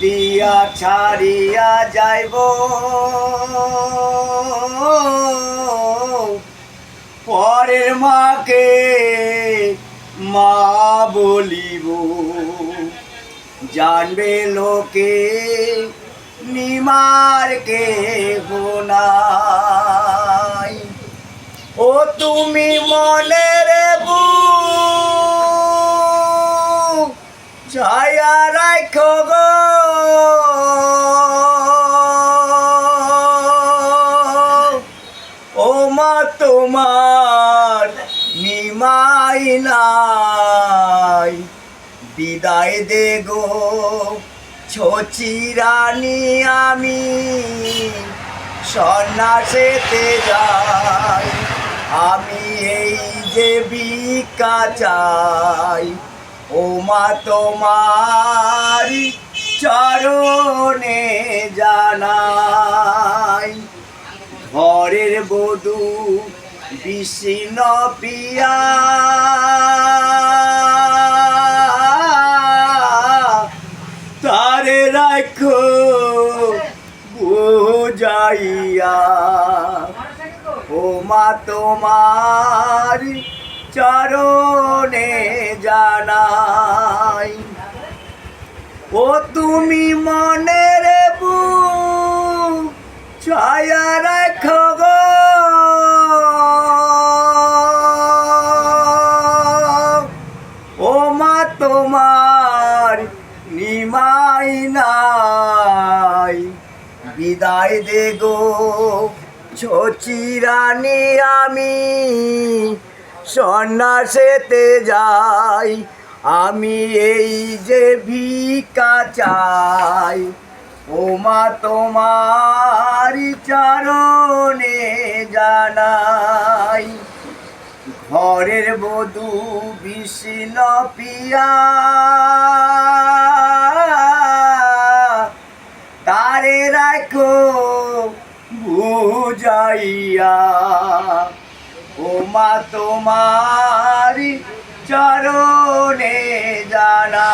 দিয়া ছাড়িয়া যাইব। পরের মাকে মা বলিব, জানবে লোকে নিমার কে নাই। ও তুমি মনের বু, ছায়া রাখো গো। তোমার নিমাই নাই। বিদায় দে গো ছচিরানি আমি। সন্ন্যাসেতে যাই, আমি এই যে ভিক্ষা চাই। ও মা তোমার চরণে জানাই। ঘরের বধূ বিষ্ণ প্রিয়া তারে রাখো বুঝাইয়া। ও মা, তোমার চরণে জানাই। ও তুমি মনের বু ছায়া রাখো তোমার নিমাই নাই। বিদায় দে গো ছচিরানি আমি সন্ন্যাসেতে যাই। আমি এই যে ভিকা চাই ও মা তোমার চরণে। ঘরের বধু বিষ্ণ পিয়া। তারে রাখো বুঝাইয়া। ও মা তোমার চরণে জানা।